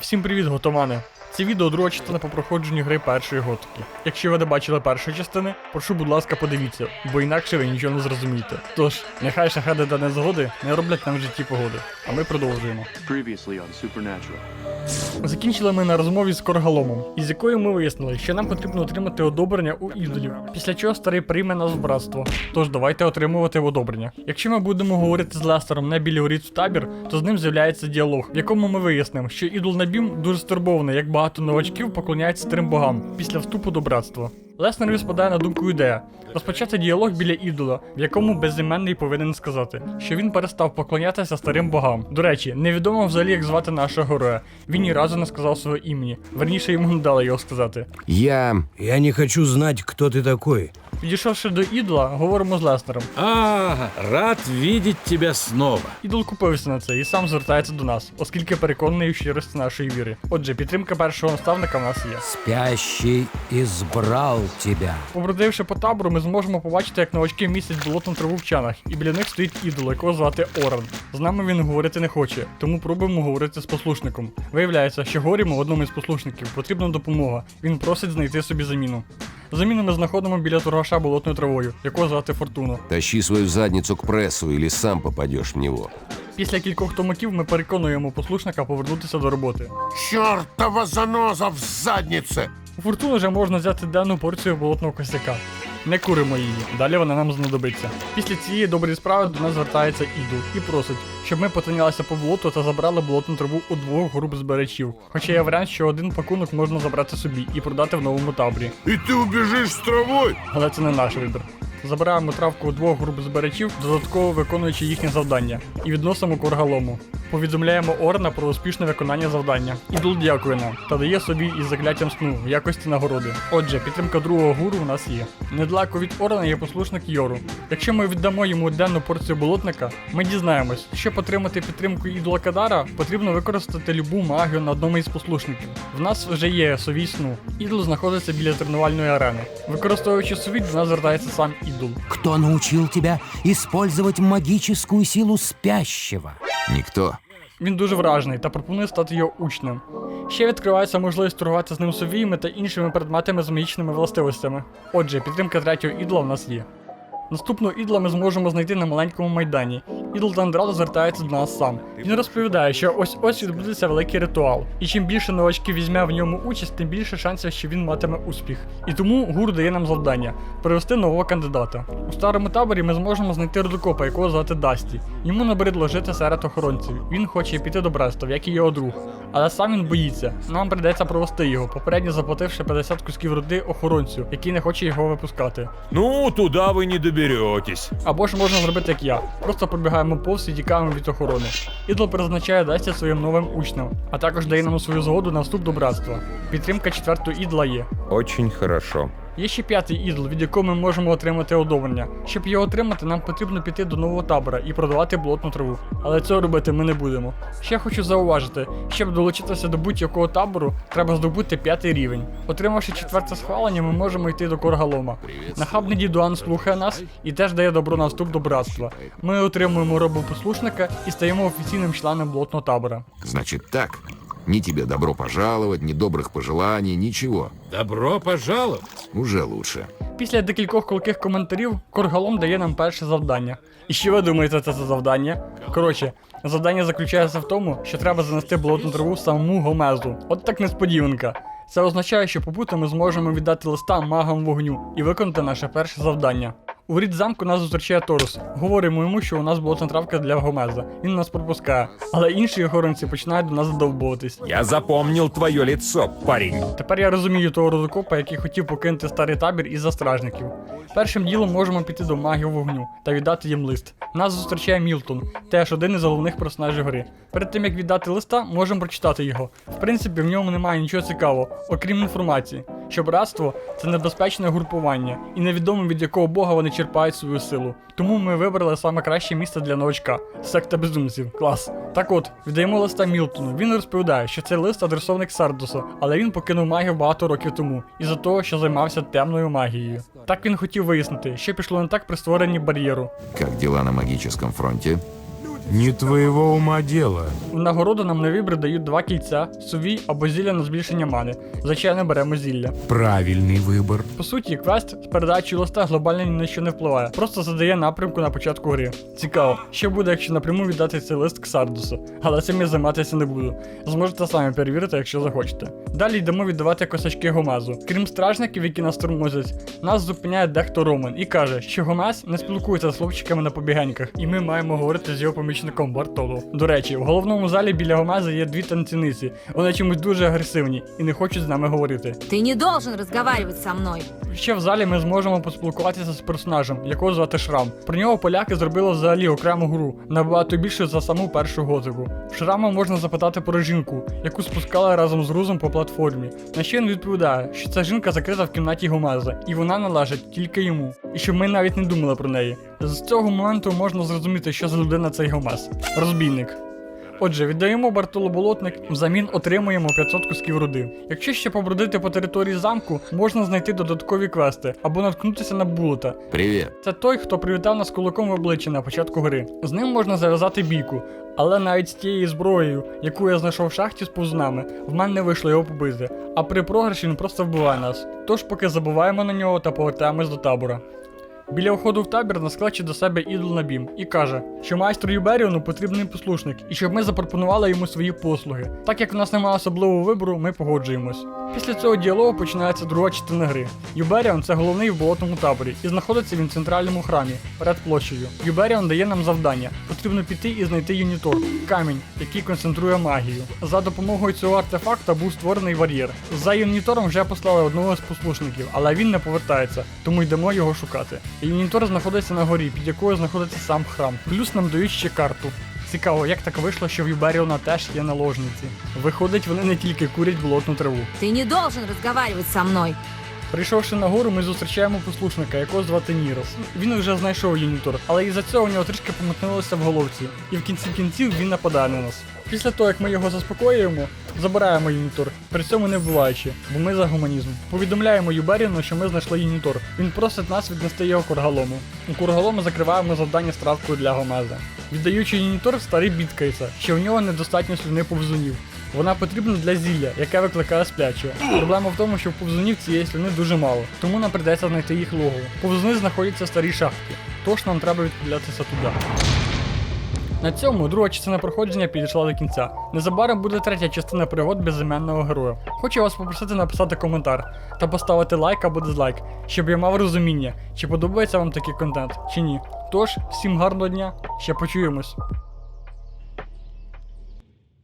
Всім привіт, готомани! Це відео частина по проходженню гри першої готики. Якщо ви не бачили першої частини, прошу, будь ласка, подивіться, бо інакше ви нічого не зрозумієте. Тож, нехай шахеди та незгоди не роблять нам в житті погоди. А ми продовжуємо. Previously on Supernatural. Закінчили ми на розмові з Коргаломом, із якою ми вияснили, що нам потрібно отримати одобрення у ідолів, після чого старий прийме нас в братство. Тож давайте отримувати одобрення. Якщо ми будемо говорити з Лестером на білі уріцу табір, то з ним з'являється діалог, в якому ми вияснимо, що ідол Набім дуже стурбований, як багато новачків поклоняється трим богам після вступу до братства. Леснеру спадає на думку ідея розпочати діалог біля ідола, в якому безіменний повинен сказати, що він перестав поклонятися старим богам. До речі, невідомо взагалі, як звати нашого героя. Він ні разу не сказав свого імені. Верніше йому не дали його сказати. Я... Я не хочу знать, кто ты такой. Підійшовши до ідола, говоримо з Леснером. А, рад видеть тебя снова. Ідол купився на це і сам звертається до нас, оскільки переконаний у щирості нашої віри. Отже, підтримка першого наставника в нас є. Спящий избрал тебя. Побродивши по табору, ми зможемо побачити, як новачки місяць болотну траву в чанах, і біля них стоїть ідол, якого звати Оран. З нами він говорити не хоче, тому пробуємо говорити з послушником. Виявляється, що горімо одному із послушників потрібна допомога. Він просить знайти собі заміну. Заміну ми знаходимо біля торгаша болотною травою, якого звати Фортуна. Тащи свою задницу к прессу, или сам попадешь в него. Після кількох томаків ми переконуємо послушника повернутися до роботи. Чертова заноза в заднице! У Фортуни вже можна взяти дану порцію болотного косяка. Не куримо її, далі вона нам знадобиться. Після цієї доброї справи до нас звертається Іду і просить, щоб ми потинялися по болоту та забрали болотну траву у двох груп збирачів. Хоча є варіант, що один пакунок можна забрати собі і продати в новому таборі. І ти убіжиш з травой? Але це не наш вибір. Забираємо травку двох груп збирачів, додатково виконуючи їхнє завдання, і відносимо коргалому. Повідомляємо Орна про успішне виконання завдання. Ідол дякує нам та дає собі із закляттям сну в якості нагороди. Отже, підтримка другого гуру у нас є. Недалеко від Орна є послушник Йору. Якщо ми віддамо йому денну порцію болотника, ми дізнаємось, щоб отримати підтримку ідола Кадара, потрібно використати любу магію на одному із послушників. В нас вже є совій сну. Ідол знаходиться біля тренувальної арени. Використовуючи совіт, до нас звертається сам ідол. Кто научил тебя использовать магическую силу спящего? Никто. Він дуже вражений та пропонує стати його учнем. Ще відкривається можливість торгувати з ним совіями та іншими предметами з магічними властивостями. Отже, підтримка третього ідола в нас є. Наступного ідола ми зможемо знайти на маленькому майдані. Ідол Тандрал звертається до нас сам. Він розповідає, що ось ось відбудеться великий ритуал, і чим більше новачків візьме в ньому участь, тим більше шансів, що він матиме успіх. І тому гур дає нам завдання привести нового кандидата. У старому таборі ми зможемо знайти рудокопа, якого звати Дасті. Йому набридло жити серед охоронців. Він хоче піти до братства, як і його друг. Але сам він боїться. Нам прийдеться провести його, попередньо заплативши 50 кусків руди охоронцю, який не хоче його випускати. Ну, туда вы не доберетесь. Або ж можна зробити як я. Просто пробігаємо повз і тікаємо від охорони. Ідол призначає Дасті своїм новим учням, а також дає нам свою згоду на вступ до братства. Підтримка четвертого ідола є. Очень хорошо. Є ще п'ятий ідол, від якого ми можемо отримати одобрення. Щоб його отримати, нам потрібно піти до нового табора і продавати болотну траву. Але цього робити ми не будемо. Ще хочу зауважити, щоб долучитися до будь-якого табору, треба здобути п'ятий рівень. Отримавши четверте схвалення, ми можемо йти до Коргалома. Нахабний дідуан слухає нас і теж дає добро на вступ до братства. Ми отримуємо робу послушника і стаємо офіційним членом болотного табора. Значит так. Ни тебе добро пожаловать, ни добрых пожеланий, ничего. Добро пожаловать. Уже лучше. Після декількох колких коментарів Коргалом дає нам перше завдання. І що ви думаєте, це за завдання? Коротше, завдання заключається в тому, що треба занести болотну траву самому Гомезу. От так несподіванка. Це означає, що попутно ми зможемо віддати листа магам вогню і виконати наше перше завдання. У воріт замку нас зустрічає Торус. Говоримо йому, що у нас болотна травка для Гомеза. Він нас пропускає, але інші охоронці починають до нас задовбуватись. Я запомнил твое лицо, парень. Тепер я розумію того розокопа, який хотів покинути старий табір із застражників. Першим ділом можемо піти до магів вогню та віддати їм лист. Нас зустрічає Мілтон, теж один із головних персонажів гри. Перед тим як віддати листа, можемо прочитати його. В принципі, в ньому немає нічого цікавого, окрім інформації, що братство це небезпечне групування, і невідомо від якого бога вони черпають свою силу. Тому ми вибрали саме краще місце для новачка секта безумців. Клас. Так от, віддаємо листа Мілтону. Він розповідає, що цей лист адресований Ксардосу, але він покинув магію багато років тому, із-за того, що займався темною магією. Так він хотів вияснити, що пішло не так при створенні бар'єру. Как дела на магическом фронте? Не твоего ума дело. В нагороду нам на вибір дають два кільця, сувій або зілля на збільшення мани. Звичайно, беремо зілля. Правильный выбор. По суті, квест з передачі листа глобально ні на що не впливає, просто задає напрямку на початку гри. Цікаво, що буде, якщо напряму віддати цей лист Ксардусу, але цим я займатися не буду. Зможете самі перевірити, якщо захочете. Далі йдемо віддавати косачки Гомезу. Крім стражників, які нас тормозять, нас зупиняє дехто Роман і каже, що Гомез не спілкується з хлопчиками на побігеньках, і ми маємо говорити з його помічником Бартоло. До речі, в головному залі біля Гомеза є дві танцівниці. Вони чомусь дуже агресивні і не хочуть з нами говорити. Ты не должен разговаривать со мной. Ще в залі ми зможемо поспілкуватися з персонажем, якого звати Шрам. Про нього поляки зробили взагалі окрему гру, набагато більше за саму першу готику. В Шрама можна запитати про жінку, яку спускали разом з грузом по платформі. На що він відповідає, що ця жінка закрита в кімнаті Гомеза, і вона належить тільки йому. І щоб ми навіть не думали про неї. З цього моменту можна зрозуміти, що за людина цей Гомес. Розбійник. Отже, віддаємо Бартолу болотник, взамін отримуємо 500 кусків руди. Якщо ще побродити по території замку, можна знайти додаткові квести або наткнутися на булета. Привет. Це той, хто привітав нас кулаком в обличчя на початку гри. З ним можна зав'язати бійку, але навіть з тією зброєю, яку я знайшов в шахті з повзунами, в мене не вийшло його побити. А при програші він просто вбиває нас. Тож поки забуваємо на нього та повертаємось до табора. Біля входу в табір наскличе до себе ідол Набім і каже, що майстру Юберіону потрібний послушник, і щоб ми запропонували йому свої послуги. Так як в нас немає особливого вибору, ми погоджуємось. Після цього діалогу починається друга частина гри. Юберіон це головний в болотному таборі, і знаходиться він в центральному храмі перед площею. Юберіон дає нам завдання. Потрібно піти і знайти юнітор камінь, який концентрує магію. За допомогою цього артефакта був створений бар'єр. За юнітором вже послали одного з послушників, але він не повертається, тому йдемо його шукати. Юнітор знаходиться на горі, під якою знаходиться сам храм. Плюс нам дають ще карту. Цікаво, як так вийшло, що в Юберіона теж є наложниці. Виходить, вони не тільки курять болотну траву. Ты не должен разговаривать со мной. Прийшовши на гору, ми зустрічаємо послушника, якого звати Нірос. Він вже знайшов юнітор, але із-за цього у нього трішки помотнулося в головці, і в кінці кінців він нападає на нас. Після того, як ми його заспокоюємо, забираємо юнітор, при цьому не вбиваючи, бо ми за гуманізм. Повідомляємо Юберіну, що ми знайшли юнітор. Він просить нас віднести його кургалому. У кургалому закриваємо завдання з травкою для гомеза. Віддаючи юнітор, старий бідкається, що в нього недостатньо слюни повзунів. Вона потрібна для зілля, яке викликає сплячого. Проблема в тому, що повзунів цієї слюни дуже мало, тому нам придеться знайти їх логово. Повзуни знаходяться в старій шахті, тож нам треба відправлятися туди. На цьому друга частина проходження підійшла до кінця. Незабаром буде третя частина пригод безіменного героя. Хочу вас попросити написати коментар та поставити лайк або дизлайк, щоб я мав розуміння, чи подобається вам такий контент, чи ні. Тож, всім гарного дня, ще почуємось.